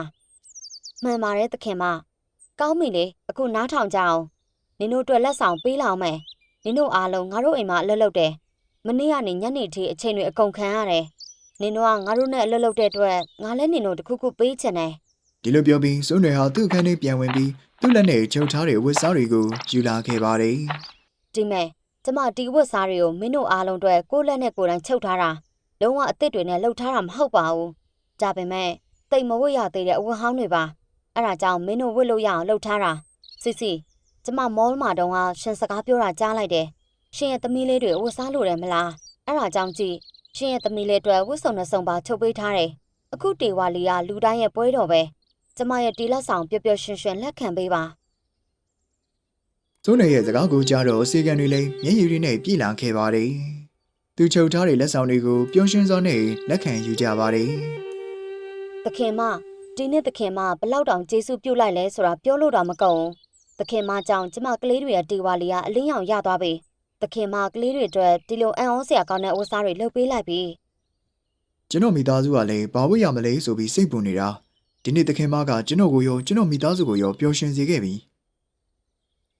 မှန်ပါတယ်သခင်မကောင်းပြီလေအခုနားထောင်ကြအောင်နင်တို့အတွက်လက်ဆောင်ပေးလောက်မယ်နင်တို့အားလုံးငါတို့အိမ်မှာအလုပ်လုပ်တယ်မနေ့ကနေညနေထိအချိန်တွေအကုန်ခံရတယ်နင်တို့ကငါတို့နဲ့အလုပ်လုပ်တဲ့အတွက်ငါလည်းနင်တို့တခုခုပေးချင်တယ်။ ဒီလိုပြောပြီးစိုးနယ်ဟာသူ့အခန်းထဲပြန်ဝင်ပြီးသူ့လက်နဲ့ချုပ်ထားတဲ့ဝတ်စားတွေကိုယူလာခဲ့ပါတယ်။ဒီမဲ့ကျမဒီဝတ်စားတွေကိုမင်းတို့အားလုံးအတွက်ကိုယ့်လက်နဲ့ကိုယ်တိုင်ချုပ်ထားတာလုံးဝအစ်စ်တွေနဲ့လှုပ်ထားတာမဟုတ်ပါဘူး။ဒါပေမဲ့တိတ်မဝတ်ရသေးတဲ့အဝတ်ဟောင်းတွေပါ။အဲ့ဒါကြောင့်မင်းတို့ဝတ်လို့ရအောင်လှုပ်ထားတာ။စစ်စီကျမမောမှာတုန်းကရှင်စကားပြောတာကြားလိုက်တယ်။ရှင်ရဲ့သမီးလေးတွေဝတ်စားလို့တယ်မလား။အဲ့ဒါကြောင့်ကြည့်ရှင်ရဲ့သမီးလေးအတွက်ဝတ်စုံနဲ့စုံပါချုပ်ပေးထားတယ်။အခုတေဝါလီကလူတိုင်းရဲ့ပွဲတော်ပဲ။ ကျမရဲ့တီလက်ဆောင်ပျော်ပျော်ရွှင်ရွှင်လက်ခံပေးပါ။။စိုးနယ်ရဲ့စကားကိုကြားတော့အစီကံတွေလည်းမျက်ရည်တွေနဲ့ပြည်လာခဲ့ပါတယ်။သူချုပ်ထားတဲ့လက်ဆောင်တွေကိုပျော်ရွှင်စွာနဲ့လက်ခံယူကြပါတယ်သခင်မဒီနေ့သခင်မဘလောက်တောင်ကျေးဇူးပြုလိုက်လဲဆိုတာပြောလို့တော့မကုန်ဘူးသခင်မကြောင့်ကျမကလေးတွေရဲ့တီဝါလီကအလင်းရောင်ရသွားပြီသခင်မကလေးတွေအတွက်ဒီလိုအံ့ဩစရာကောင်းတဲ့အိုးစားတွေလုပ်ပေးလိုက်ပြီ။ကျွန်တော်မိသားစုကလည်းဘာဝတ်ရမလဲဆိုပြီးစိတ်ပူနေတာ။ ဒီနေ့သခင်မကကျွန်တော်ကိုရောကျွန်တော်မိသားစုကိုရောပျော်ရွှင်စေခဲ့ပြီ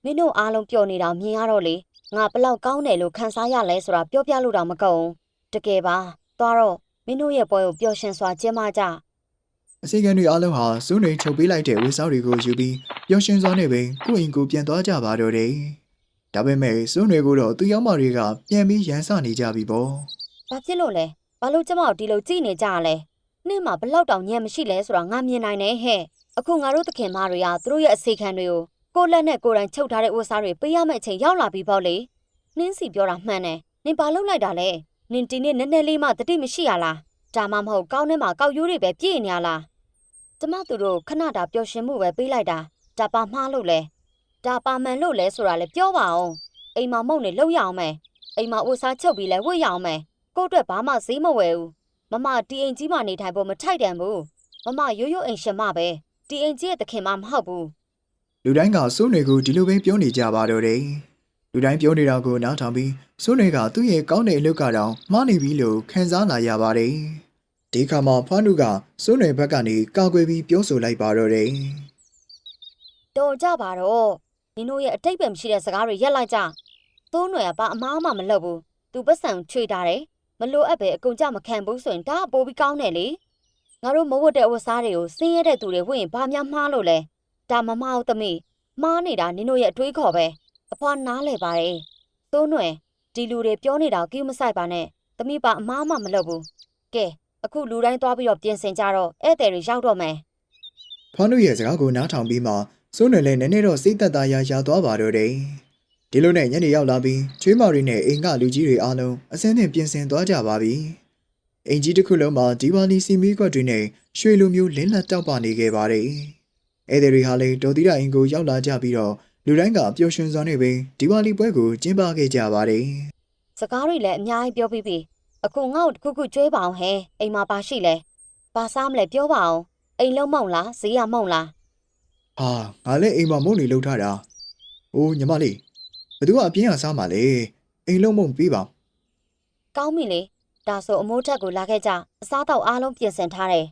မင်းတို့အားလုံးပျော်နေတာမြင်ရတော့လေငါဘလောက်ကောင်းတယ်လို့ခံစားရလဲဆိုတာပြောပြလို့တော့မကုန်ဘူးတကယ်ပါသွားတော့မင်းတို့ရဲ့ပွဲကိုပျော်ရွှင်စွာကျင်းပကြ။အစီကံတွေအားလုံးဟာစိုးနယ်ချုပ်ပေးလိုက်တဲ့ဝတ်စားတွေကိုယူပြီးပျော်ရွှင်စွာနဲ့ပဲကိုယ့်အိမ်ကိုပြန်သွားကြပါတော့တယ်။ဒါပေမဲ့စိုးနယ်ကိုတော့သူရောက်မတွေကပြန်ပြီးရန်စနေကြပြီပေါ့။ဘာဖြစ်လို့လဲဘာလို့ကျမတို့ဒီလိုကြည့်နေကြရလဲ နေ့မှာဘလောက်တောင်ညံ့မရှိလဲဆိုတာငါမြင်နိုင်နေဟဲ့အခုငါတို့သခင်မတွေကသူတို့ရဲ့အစီခံတွေကိုကိုယ့်လက်နဲ့ကိုယ်တိုင်ချုပ်ထားတဲ့ဥစ္စာတွေပေးရမယ့်အချိန်ရောက်လာပြီပေါ့လေနင်းစီပြောတာမှန်တယ်နင်ဘာလုပ်လိုက်တာလဲနင်ဒီနေ့နည်းနည်းလေးမှတတိမရှိရလားဒါမှမဟုတ်ကောင်းထဲမှာကောက်ရိုးတွေပဲပြည့်နေရလားကျမတို့တို့ခဏတာပျော်ရွှင်မှုပဲပေးလိုက်တာဒါပါမှားလို့လဲဒါပါမှန်လို့လဲဆိုတာလဲပြောပါအောင်အိမ်မှာမုံနေလောက်ရအောင်မယ်အိမ်မှာဥစားချုပ်ပြီးလဲဝတ်ရအောင်မယ်ကို့အတွက်ဘာမှဈေးမဝယ်ဘူး မမတီအိမ်ကြီးမှနေထိုင်ဖို့မထိုက်တန်ဘူးမမရိုးရိုးအိမ်ရှင်မပဲတီအိမ်ကြီးရဲ့သခင်မမဟုတ်ဘူးလူတိုင်းကစိုးနယ်ကိုဒီလိုပဲပြောနေကြပါတော့တယ်။လူတိုင်းပြောနေတာကိုနားထောင်ပြီးစိုးနယ်ကသူ့ရဲ့ကောင်းတဲ့အလုပ်ကတော့မှားနေပြီလို့ခံစားလာရပါတယ်။ဒီခါမှာဖားနုကစိုးနယ်ဘက်ကနေကာကွယ်ပြီးပြောဆိုလိုက်ပါတော့တယ်တော်ကြပါတော့နင်တို့ရဲ့အတိတ်ပဲမရှိတဲ့စကားတွေရက်လိုက်ကြသိုးຫນွယ်ကဘာအမားမှမလုပ်ဘူးသူပတ်စံချွေထားတယ် မလိုအပ်ပဲအကုန်ကြမခံဘူးဆိုရင်ဒါကပိုပြီးကောင်းတယ်လေငါတို့မဝတ်တဲ့ဝတ်စားတွေကိုစင်းရဲတဲ့သူတွေဝတ်ရင်ဘာများမှားလို့လဲဒါမမဟုတ်သမီးမှားနေတာနင်တို့ရဲ့အတွေးခေါ်ပဲအဖွားနားလဲပါတယ်သိုးຫນွယ်ဒီလူတွေပြောနေတာကိုကိမဆိုင်ပါနဲ့သမီးပါအမားမှမလုပ်ဘူးကဲအခုလူတိုင်းသွားပြီးတော့ပြင်ဆင်ကြတော့ဧည့်သည်တွေရောက်တော့မယ်။ဖားနုရဲ့စကားကိုနားထောင်ပြီးမှစိုးနယ်လည်းနည်းနည်းတော့စိတ်သက်သာရာရသွားပါတော့တယ်။ ဒီလိုနဲ့ညနေရောက်လာပြီးချွေးမော်တွေနဲ့အိမ်ကလူကြီးတွေအားလုံးအစင်းနဲ့ပြင်ဆင်သွားကြပါပြီ။အိမ်ကြီးတစ်ခုလုံးမှာဒီဝါလီစီမီခွက်တွေနဲ့ရွှေလိုမျိုးလင်းလက်တောက်ပနေခဲ့ပါတယ်။ဧည့်သည်တွေဟာလည်းဒေါ်သီရအင်ကိုရောက်လာကြပြီးတော့လူတိုင်းကပျော်ရွှင်စွာနဲ့ပင်ဒီဝါလီပွဲကိုကျင်းပခဲ့ကြပါတယ်စကားတွေလည်းအများကြီးပြောပြီးပြီအခုငါ့ကိုတစ်ခုခုကျွေးပါအောင်ဟဲအိမ်မှာပါရှိလဲပါစားမလဲပြောပါအောင်အိမ်လုံးမုံလားဈေးရမုံလားဟာငါလည်းအိမ်မှာမုန်းနေလှုပ်ထားတာ။အိုးညီမလေး ဘသူကအပြင်းအစားမှလဲအိမ်လုံးမုံပြီးပါကောင်းပြီလေဒါဆိုအမိုးထက်ကိုလာခဲ့ကြအစားတော့အားလုံးပြင်ဆင်ထားတယ်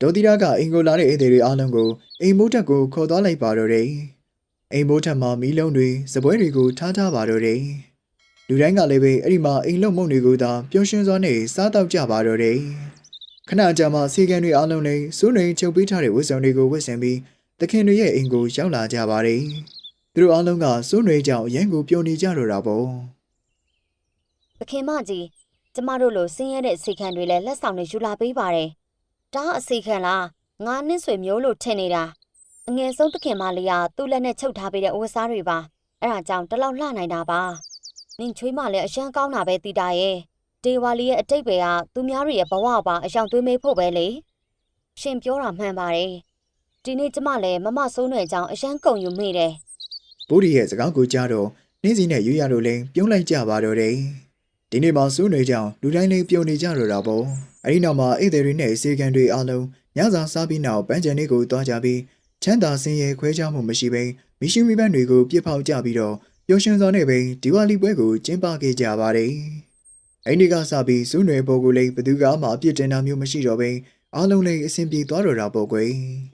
ဒေါ်တီရာကအိမ်ကိုလာတဲ့ဧည့်သည်တွေအားလုံးကိုအိမ်မိုးထက်ကိုခေါ်သွားလိုက်ပါတော့တယ်။အိမ်မိုးထက်မှာမီးလုံးတွေစပွဲတွေကိုထားထားပါတော့တယ်။လူတိုင်းကလည်းပဲအဲ့ဒီမှာအိမ်လုံးမုံတွေကိုသာပျော်ရွှင်စွာနဲ့စားတော့ကြပါတော့တယ်။ခဏကြာမှစီကံတွေအားလုံးနဲ့စိုးနေချုပ်ပေးထားတဲ့ဝတ်စုံတွေကိုဝတ်ဆင်ပြီးတခင်တွေရဲ့အိမ်ကိုရောက်လာကြပါတယ်။ သူတို့အားလုံးကစိုးနေကြောင်အရန်ကိုပျော်နေကြတော့တာပေါ့။သခင်မကြီးကျမတို့လိုဆင်းရဲတဲ့စီခံတွေလည်းလက်ဆောင်တွေယူလာပေးပါတယ်ဒါအစီခံလားငါနှစ်ဆွေမျိုးလို့ထင်နေတာအငယ်ဆုံးသခင်မလေးကသူ့လက်နဲ့ချုပ်ထားပေးတဲ့အဝတ်စားတွေပါအဲ့ဒါကြောင့်တလောက်လှနိုင်တာပါနင်ချွေးမလည်းအရှမ်းကောင်းတာပဲတီတာရဲ့ဒေဝါလီရဲ့အတိတ်ပဲကသူများတွေရဲ့ဘဝပါအယောင်သွေးမေးဖို့ပဲလေရှင်ပြောတာမှန်ပါတယ်ဒီနေ့ကျမလည်းမမဆိုးနယ်ကြောင့်အရှမ်းကုံယူမိတယ် ဘိုးဒီရဲ့စကားကိုကြားတော့နှင်းစီနဲ့ရွရတို့လည်းပြုံးလိုက်ကြပါတော့တယ်။ဒီနေ့မှစိုးနေကြောင်လူတိုင်းလည်းပြုံးနေကြတော့တာပေါ့။အဲဒီနောက်မှာဧည့်သည်တွေနဲ့အစီကံတွေအားလုံးညစာစားပြီးနောက်ပန်းချန်လေးကိုတွားကြပြီးချမ်းသာစင်ရဲခွဲခြားမှုမရှိဘဲမိရှိမိပန်းတွေကိုပြစ်ဖောက်ကြပြီးတော့ပျော်ရွှင်စွာနဲ့ပဲဒီဝါလီပွဲကိုကျင်းပခဲ့ကြပါတယ်။အဲဒီကစပြီးစူးနယ်ပေါ်ကိုလည်းဘသူကမှအပြစ်တင်တာမျိုးမရှိတော့ဘဲအားလုံးလည်းအဆင်ပြေသွားတော့တာပေါ့ကွယ်။